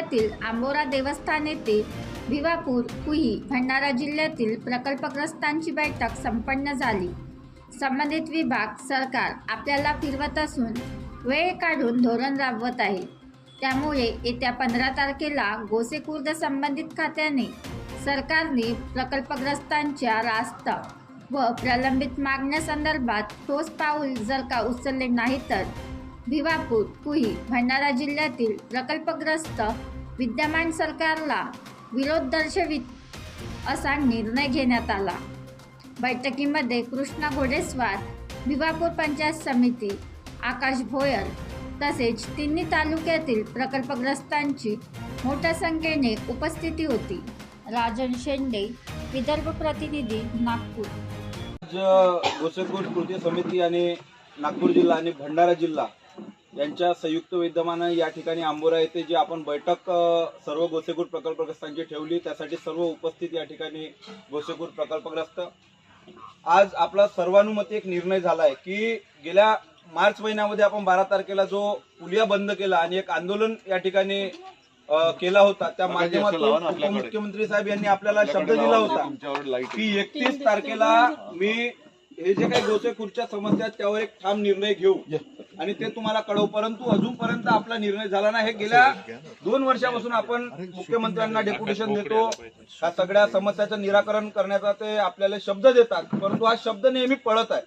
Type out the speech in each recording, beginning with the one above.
जिल्ह्यातील आंबोरा देवस्थान येथे भिवापूर कुही भंडारा जिल्ह्यातील प्रकल्पग्रस्तांची बैठक संपन्न झाली. संबंधित विभाग सरकार आपल्याला फिरवत असून वेळ काढून धोरण राबवत आहे. त्यामुळे येत्या पंधरा तारखेला गोसेखुर्द संबंधित खात्याने सरकारने प्रकल्पग्रस्तांच्या रास्त व प्रलंबित मागण्यासंदर्भात ठोस पाऊल जर का उचलले नाही तर भिवापूर कुही भंडारा जिल्ह्यातील प्रकल्पग्रस्त विद्यमान सरकारला विरोध दर्शवित असा निर्णय घेण्यात आला. बैठकीमध्ये कृष्णा घोडेस्वार भिवापूर पंचायत समिती आकाश भोयर तसेच तिन्ही तालुक्यातील प्रकल्पग्रस्तांची मोठ्या संख्येने उपस्थिती होती. राजन शेंडे विदर्भ प्रतिनिधी नागपूर. आज कृती समिती आणि नागपूर जिल्हा आणि भंडारा जिल्हा यांच्या संयुक्त विद्यमानं या ठिकाणी आंबोरा येथे जी आपण बैठक सर्व गोसेखुर्द प्रकल्पग्रस्तांची ठेवली त्यासाठी सर्व उपस्थित या ठिकाणी गोसेखुर्द प्रकल्पग्रस्त. आज आपला सर्वानुमते एक निर्णय झाला आहे की गेल्या मार्च महिन्यामध्ये आपण बारा तारखेला जो पुलिया बंद केला आणि एक आंदोलन या ठिकाणी केला होता त्या माध्यमातून उपमुख्यमंत्री साहेब यांनी आपल्याला शब्द दिला होता की एकतीस तारखेला मी हे जे काही गोसे खुर्च्या समस्या आहेत त्यावर एक ठाम निर्णय घेऊ. आणि ते तुम्हाला कळवू परंतु अजूनपर्यंत आपला निर्णय झाला नाही. हे गेल्या दोन वर्षापासून आपण मुख्यमंत्र्यांना डेप्युटेशन देतो. ह्या सगळ्या समस्याचं निराकरण करण्याचा ते आपल्याला शब्द देतात. परंतु हा शब्द नेहमी पळत आहे.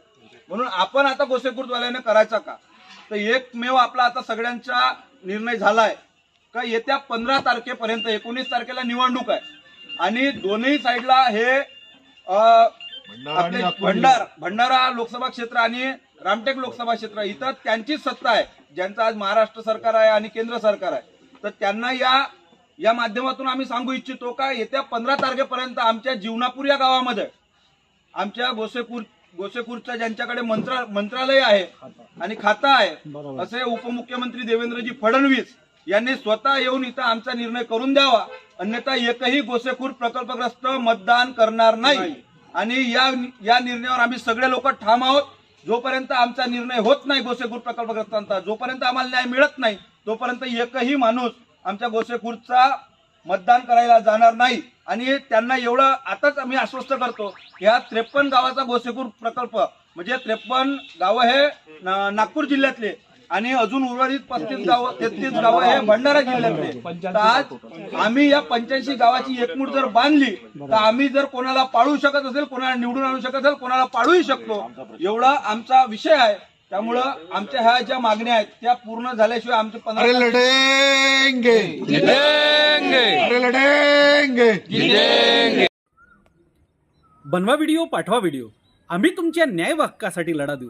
म्हणून आपण आता गोसेखुर्दवाल्याने करायचा का? तर एकमेव आपला आता सगळ्यांचा निर्णय झालाय. का येत्या पंधरा तारखेपर्यंत एकोणीस तारखेला निवडणूक आहे. आणि दोन्ही साईडला हे आपले भंडार भंडारा लोकसभा क्षेत्र आणि रामटेक लोकसभा क्षेत्र इथं त्यांचीच सत्ता आहे. ज्यांचं आज महाराष्ट्र सरकार आहे आणि केंद्र सरकार आहे. तर त्यांना या या माध्यमातून आम्ही सांगू इच्छितो का येत्या पंधरा तारखेपर्यंत आमच्या जीवनापूर या गावामध्ये आमच्या गोसेपूर गोसेपूरच्या ज्यांच्याकडे मंत्रा मंत्रालय आहे आणि खातं आहे असे उपमुख्यमंत्री देवेंद्रजी फडणवीस यांनी स्वतः येऊन इथं आमचा निर्णय करून द्यावा. अन्यथा एकही गोसेखूर प्रकल्पग्रस्त मतदान करणार नाही. आणि या या निर्णयावर आम्ही सगळे लोक ठाम आहोत. जोपर्यंत आमचा निर्णय होत नाही गोसेखूर प्रकल्पग्रस्तांचा जोपर्यंत आम्हाला न्याय मिळत नाही तोपर्यंत एकही माणूस आमच्या गोसेखूरचा मतदान करायला जाणार नाही. आणि त्यांना एवढं आताच आम्ही आश्वस्त करतो की ह्या त्रेपन्न गावाचा गोसेखूर प्रकल्प म्हणजे त्रेपन्न गावं हे ना- नागपूर जिल्ह्यातले आणि अजून उर्वरित पस्तीस गावं तेहतीस गावं हे भंडारा जिल्ह्यातले तर आज आम्ही या पंच्याऐंशी गावाची एकमूट जर बांधली तर आम्ही जर कोणाला पाळू शकत असेल कोणाला निवडून आणू शकत असेल कोणाला पाळूही शकतो एवढा आमचा विषय आहे. त्यामुळं आमच्या ह्या ज्या मागण्या आहेत त्या पूर्ण झाल्याशिवाय आमचे पंधरा लढेंगे. बनवा व्हिडिओ पाठवा व्हिडिओ आम्ही तुमच्या न्याय हक्कासाठी लढा देऊ.